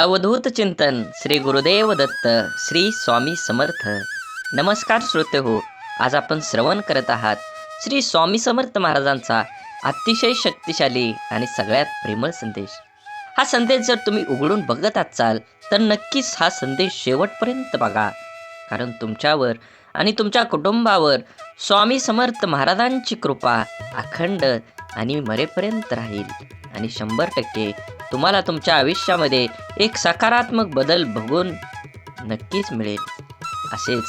अवधूत चिंतन श्री गुरुदेव दत्त श्री स्वामी समर्थ. नमस्कार श्रोते हो आज आपण श्रवण करत आहात श्री स्वामी समर्थ महाराजांचा अतिशय शक्तिशाली आणि सगळ्यात प्रेमळ संदेश. हा संदेश जर तुम्ही उघडून बघत असाल तर नक्कीच हा संदेश शेवटपर्यंत बघा. कारण तुमच्यावर आणि तुमच्या कुटुंबावर स्वामी समर्थ महाराजांची कृपा अखंड आणि मरेपर्यंत राहील. आणि शंभर टक्के तुम्हाला तुमच्या आयुष्यामध्ये एक सकारात्मक बदल बघून नक्कीच मिळेल. असेच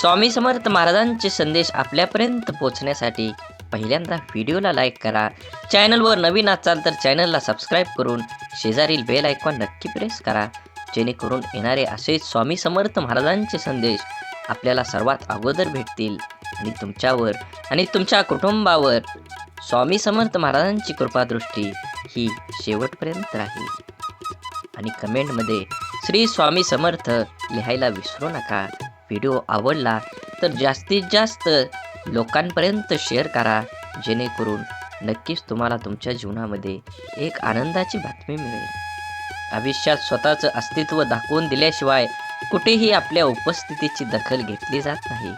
स्वामी समर्थ महाराजांचे संदेश आपल्यापर्यंत पोहोचण्यासाठी पहिल्यांदा व्हिडिओला लाईक करा. चॅनलवर नवीन असाल तर चॅनलला सबस्क्राईब करून शेजारील बेल आयकॉन नक्की प्रेस करा. जेणेकरून येणारे असेच स्वामी समर्थ महाराजांचे संदेश आपल्याला सर्वात अगोदर भेटतील. आणि तुमच्यावर आणि तुमच्या कुटुंबावर स्वामी समर्थ महाराजांची कृपादृष्टी ही शेवटपर्यंत राहील. आणि कमेंटमध्ये श्री स्वामी समर्थ लिहायला विसरू नका. व्हिडिओ आवडला तर जास्तीत जास्त लोकांपर्यंत शेअर करा. जेणेकरून नक्कीच तुम्हाला तुमच्या जीवनामध्ये एक आनंदाची बातमी मिळेल. आयुष्यात स्वतःचं अस्तित्व दाखवून दिल्याशिवाय कुठेही आपल्या उपस्थितीची दखल घेतली जात नाही.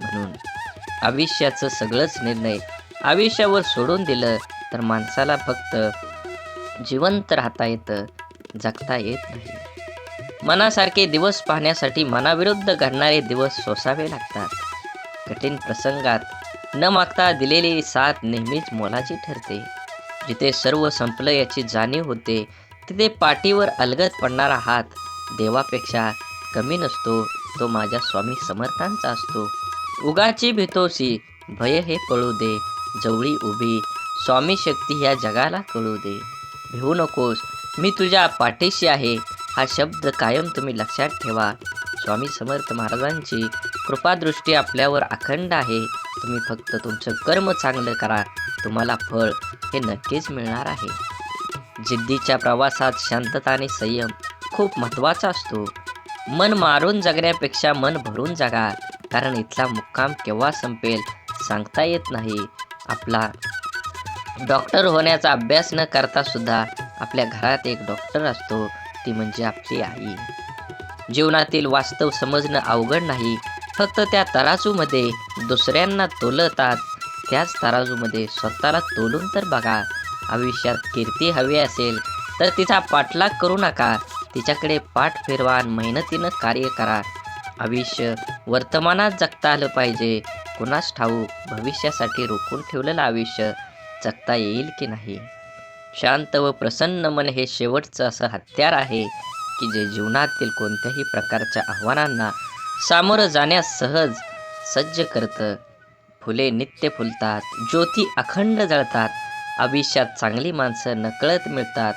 म्हणून आयुष्याचं सगळंच निर्णय आयुष्यावर सोडून दिलं तर माणसाला फक्त जिवंत राहता येतं जगता येत नाही. मनासारखे दिवस पाहण्यासाठी मनाविरुद्ध घडणारे दिवस सोसावे लागतात. कठीण प्रसंगात न मागता दिलेली साथ नेहमीच मोलाची ठरते. जिथे सर्व संपलं याची जाणीव होते तिथे पाठीवर अलगत पडणारा हात देवापेक्षा कमी नसतो तो माझ्या स्वामी समर्थांचा असतो. उगाची भितोशी भय हे पळू दे जवळी उभी. स्वामी शक्ती ह्या जगाला कळू दे. भिवू नकोस. मी तुझ्या पाठीशी आहे. हा शब्द कायम तुम्ही लक्षात ठेवा. स्वामी समर्थ महाराजांची कृपादृष्टी आपल्यावर अखंड आहे. तुम्ही फक्त तुमचं कर्म चांगलं करा. तुम्हाला फळ हे नक्कीच मिळणार आहे. जिद्दीच्या प्रवासात शांतता आणि संयम खूप महत्त्वाचा असतो. मन मारून जगण्यापेक्षा मन भरून जगा. कारण इथला मुक्काम केव्हा संपेल सांगता येत नाही. आपला डॉक्टर होण्याचा अभ्यास न करता सुद्धा आपल्या घरात एक डॉक्टर असतो. ती म्हणजे आपली आई. जीवनातील वास्तव समजणं अवघड नाही. फक्त त्या तराजूमध्ये दुसऱ्यांना तोलतात. त्याच तराजूमध्ये स्वतःला तोलून तर बघा. आयुष्यात कीर्ती हवी असेल तर तिचा पाठलाग करू नका. तिच्याकडे पाठ फिरवा मेहनतीनं कार्य करा. आयुष्य वर्तमानात जगता आलं पाहिजे. कुणास ठाऊक भविष्यासाठी रोखून ठेवलेलं आयुष्य जगता येईल की नाही? शांत व प्रसन्न मन हे शेवटचं असं हत्यार आहे की जे जीवनातील कोणत्याही प्रकारच्या आव्हानांना सामोरं जाण्यास सहज सज्ज करतं. फुले नित्य फुलतात ज्योती अखंड जळतात आयुष्यात चांगली माणसं नकळत मिळतात.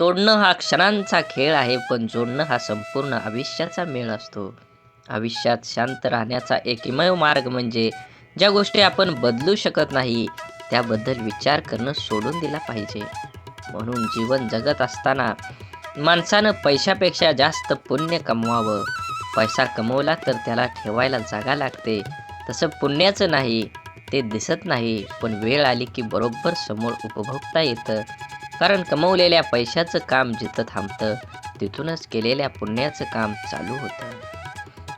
तोडणं हा क्षणांचा खेळ आहे पण जोडणं हा संपूर्ण आयुष्याचा मेळ असतो. आयुष्यात शांत राहण्याचा एकमेव मार्ग म्हणजे ज्या गोष्टी आपण बदलू शकत नाही त्याबद्दल विचार करणं सोडून दिला पाहिजे. म्हणून जीवन जगत असताना माणसानं पैशापेक्षा जास्त पुण्य कमवावं. पैसा कमवला तर त्याला ठेवायला जागा लागते. तसं पुण्याचं नाही ते दिसत नाही पण वेळ आली की बरोबर समोर उपभोगता येतं. कारण कमवलेल्या पैशाचं काम जिथं थांबतं तिथूनच केलेल्या पुण्याचं काम चालू होतं.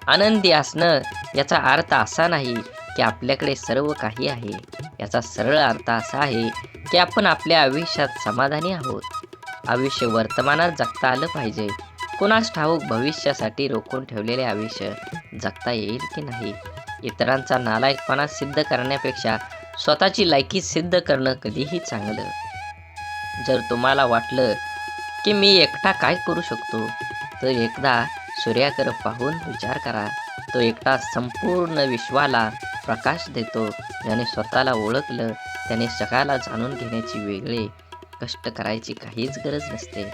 आनंदी असणं याचा अर्थ असा नाही की आपल्याकडे सर्व काही आहे. याचा सरळ अर्थ असा आहे की आपण आपल्या आयुष्यात समाधानी आहोत. आयुष्य वर्तमानात जगता आलं पाहिजे. कोणास ठाऊक भविष्यासाठी रोखून ठेवलेले आयुष्य जगता येईल की नाही? इतरांचा नालायकपणा सिद्ध करण्यापेक्षा स्वतःची लायकी सिद्ध करणं कधीही चांगलं. जर तुम्हाला वाटलं की मी एकटा काय करू शकतो तर एकदा सूर्याकडे पाहून विचार करा. तो एकटा संपूर्ण विश्वाला प्रकाश देतो. ज्याने स्वतःला ओळखलं त्याने सकाळला जाणून घेण्याची वेगळे कष्ट करायची काहीच गरज नसते.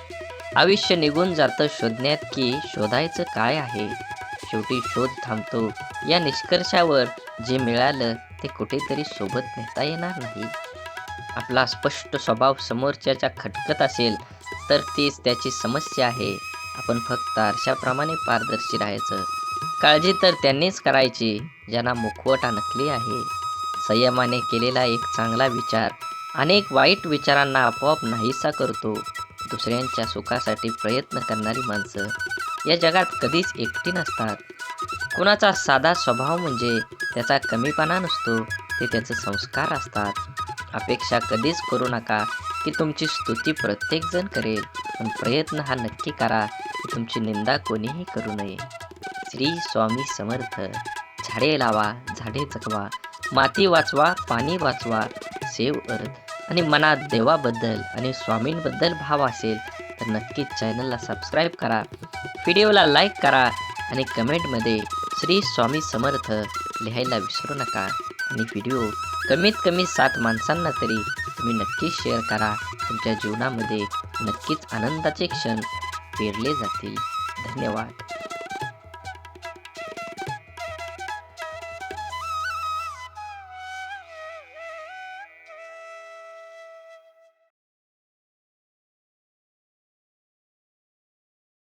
आयुष्य निघून जातं शोधण्यात की शोधायचं काय आहे? शेवटी शोध थांबतो. या निष्कर्षावर जे मिळालं ते कुठेतरी सोबत नेता येणार नाही. आपला स्पष्ट स्वभाव समोरच्याच्या खटकत असेल तर तीच त्याची समस्या आहे. आपण फक्त आरशाप्रमाणे पारदर्शी राहायचं. काळजी तर त्यांनीच करायची ज्यांना मुखवटा नकली आहे. संयमाने केलेला एक चांगला विचार अनेक वाईट विचारांना आपोआप नाहीसा करतो. दुसऱ्यांच्या सुखासाठी प्रयत्न करणारी माणसं या जगात कधीच एकटी नसतात. कुणाचा साधा स्वभाव म्हणजे त्याचा कमीपणा नसतो ते त्याचे संस्कार असतात. अपेक्षा कधीच करू नका की तुमची स्तुती प्रत्येकजण करेल. पण प्रयत्न हा नक्की करा की तुमची निंदा कोणीही करू नये. श्री स्वामी समर्थ. झाडे लावा झाडे जगवा माती वाचवा पाणी वाचवा सेव अर्थ. आणि मनात देवाबद्दल आणि स्वामींबद्दल भाव असेल तर नक्कीच चॅनलला सबस्क्राईब करा. व्हिडिओला लाईक करा आणि कमेंटमध्ये श्री स्वामी समर्थ लिहायला विसरू नका. आणि व्हिडिओ कमीत कमी सात माणसांना तरी तुम्ही नक्की शेअर करा. तुमच्या जीवनामध्ये नक्कीच आनंदाचे क्षण पेरले जातील. धन्यवाद.